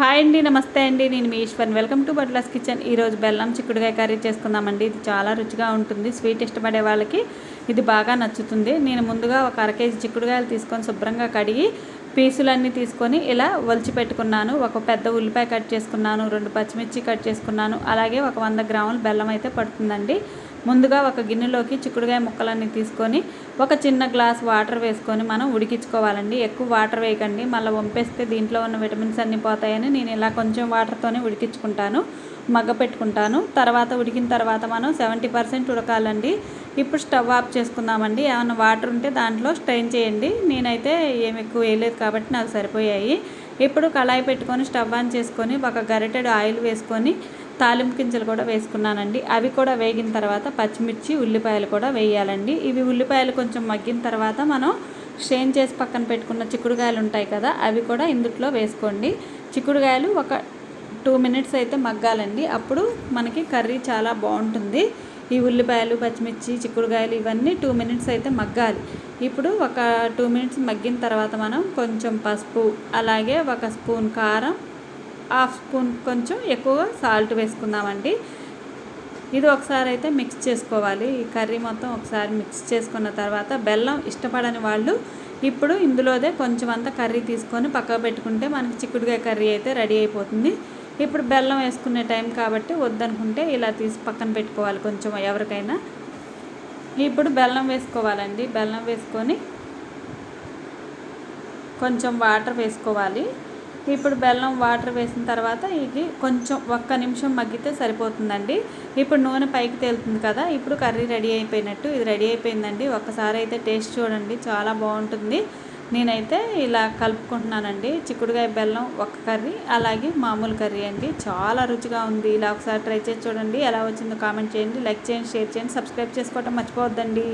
Hi అండి నమస్తే అండి. నేను మీ Eshwar. Welcome to Batla's kitchen. ఈరోజు బెల్లం చిక్కుడుకాయ కర్రీ చేసుకుందామండి. ఇది చాలా రుచిగా ఉంటుంది స్వీట్ ఇష్టపడే వాళ్ళకి ఇది బాగా నచ్చుతుంది. నేను ముందుగా ఒక అర కేజీ చిక్కుడుకాయలు తీసుకొని శుభ్రంగా కడిగి పీసులన్నీ తీసుకొని ఇలా ఒలిచి పెట్టుకున్నాను. ఒక పెద్ద ఉల్లిపాయ కట్ చేసుకున్నాను రెండు పచ్చిమిర్చి కట్ చేసుకున్నాను. అలాగే ఒక వంద గ్రాముల బెల్లం అయితే పడుతుందండి. ముందుగా ఒక గిన్నెలోకి చిక్కుడుకాయ ముక్కలన్నీ తీసుకొని ఒక చిన్న గ్లాస్ వాటర్ వేసుకొని మనం ఉడికించుకోవాలండి. ఎక్కువ వాటర్ వేయకండి. మళ్ళీ వంపేస్తే దీంట్లో ఉన్న విటమిన్స్ అన్నీ పోతాయని నేను ఇలా కొంచెం వాటర్తోనే ఉడికించుకుంటాను. మగ్గ పెట్టుకుంటాను. తర్వాత ఉడికిన తర్వాత మనం సెవెంటీ పర్సెంట్ ఉడకాలండి. ఇప్పుడు స్టవ్ ఆఫ్ చేసుకుందామండి. ఏమైనా వాటర్ ఉంటే దాంట్లో స్ట్రెయిన్ చేయండి. నేనైతే ఏమి ఎక్కువ వేయలేదు కాబట్టి నాకు సరిపోయాయి. ఇప్పుడు కళాయి పెట్టుకొని స్టవ్ ఆన్ చేసుకొని ఒక గరిటెడు ఆయిల్ వేసుకొని తాలింపు గింజలు కూడా వేసుకున్నానండి. అవి కూడా వేగిన తర్వాత పచ్చిమిర్చి ఉల్లిపాయలు కూడా వేయాలండి. ఇవి ఉల్లిపాయలు కొంచెం మగ్గిన తర్వాత మనం స్ట్రెయిన్ చేసి పక్కన పెట్టుకున్న చిక్కుడుకాయలు ఉంటాయి కదా అవి కూడా ఇందుట్లో వేసుకోండి. చిక్కుడుకాయలు ఒక టూ మినిట్స్ అయితే మగ్గాలండి. అప్పుడు మనకి కర్రీ చాలా బాగుంటుంది. ఈ ఉల్లిపాయలు పచ్చిమిర్చి చిక్కుడుకాయలు ఇవన్నీ టూ మినిట్స్ అయితే మగ్గాలి. ఇప్పుడు ఒక టూ మినిట్స్ మగ్గిన తర్వాత మనం కొంచెం పసుపు అలాగే ఒక స్పూన్ కారం హాఫ్ స్పూన్ కొంచెం ఎక్కువగా సాల్ట్ వేసుకుందామండి. ఇది ఒకసారి అయితే మిక్స్ చేసుకోవాలి. ఈ కర్రీ మొత్తం ఒకసారి మిక్స్ చేసుకున్న తర్వాత బెల్లం ఇష్టపడని వాళ్ళు ఇప్పుడు ఇందులోదే కొంచెం అంత కర్రీ తీసుకొని పక్కకు పెట్టుకుంటే మనకి చిక్కుడుకాయ కర్రీ అయితే రెడీ అయిపోతుంది. ఇప్పుడు బెల్లం వేసుకునే టైం కాబట్టి వద్దనుకుంటే ఇలా తీసి పక్కన పెట్టుకోవాలి కొంచెం ఎవరికైనా. ఇప్పుడు బెల్లం వేసుకోవాలండి. బెల్లం వేసుకొని కొంచెం వాటర్ వేసుకోవాలి. ఇప్పుడు బెల్లం వాటర్ వేసిన తర్వాత ఇది కొంచెం ఒక్క నిమిషం మగ్గితే సరిపోతుందండి. ఇప్పుడు నూనె పైకి తేలుతుంది కదా ఇప్పుడు కర్రీ రెడీ అయిపోయినట్టు ఇది రెడీ అయిపోయిందండి. ఒక్కసారి అయితే టేస్ట్ చూడండి చాలా బాగుంటుంది. నేనైతే ఇలా కలుపుకుంటున్నానండి. చిక్కుడుకాయ బెల్లం ఒక కర్రీ అలాగే మామూలు కర్రీ అండి. చాలా రుచిగా ఉంది. ఇలా ఒకసారి ట్రై చేసి చూడండి. ఎలా వచ్చిందో కామెంట్ చేయండి లైక్ చేయండి షేర్ చేయండి సబ్స్క్రైబ్ చేసుకోవటం మర్చిపోవద్దండి.